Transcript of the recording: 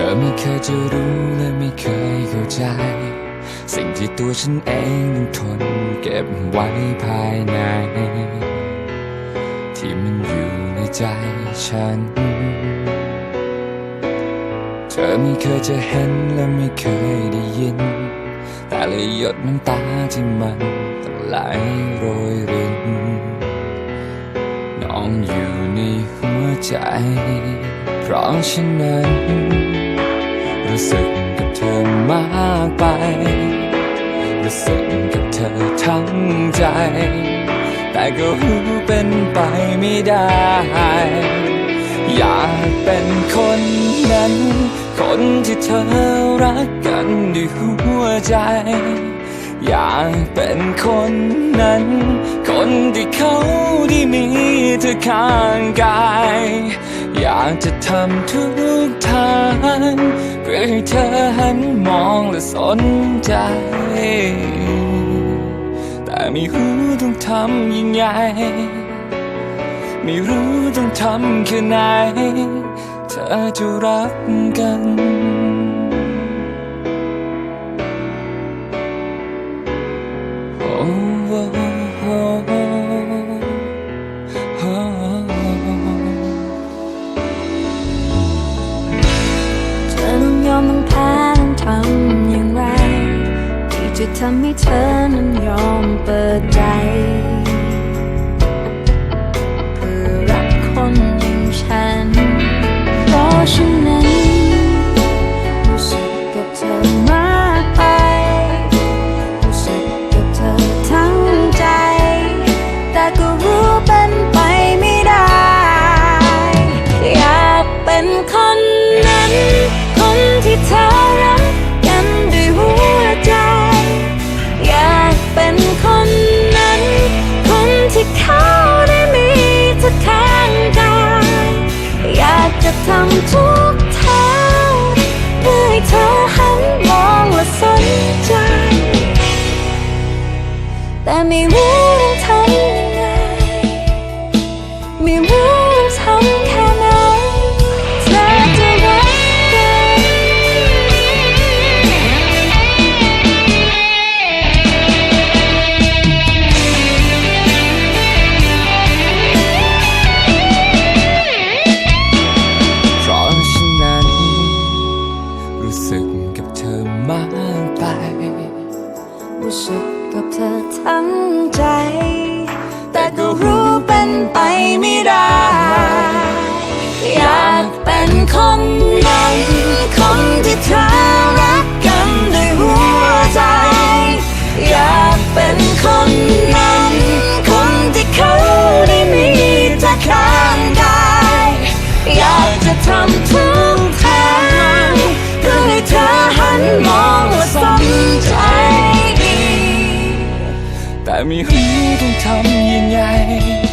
ธอไม่เคยจะรู้และไม่เคยเข้าใจ สิ่งที่ตัวฉันเองนั้นทนเก็บไว้ภายใน ที่มันอยู่ในใจฉัน เธอไม่เคยจะเห็นและไม่เคยได้ยิน แต่ละหยดน้ำตาที่มันต้องไหลโรยรินน้องอยู่ในหัวใจ เพราะฉะนั้น รู้สึกกับเธอมากไป รู้สึกกับเธอทั้งใจ แต่ก็รู้เป็นไปไม่ได้ อยากเป็นคนนั้น คนที่เธอรักกันด้วยหัวใจ อยากเป็นคนนั้น คนที่เขาได้มีเธอข้างกาย อยากจะทำทุกท เพื่อให้เธอหันมองและสนใจ แต่ไม่รู้ต้องทำยังไง ไม่รู้ต้องทำแค่ไหน เธอจะรักกัน ที่ทำให้เธอนั้นยอมเปิดใจ แต่ เธอทั้งใจ แต่ไม่รู้ต้องทำยังไงไม่รู้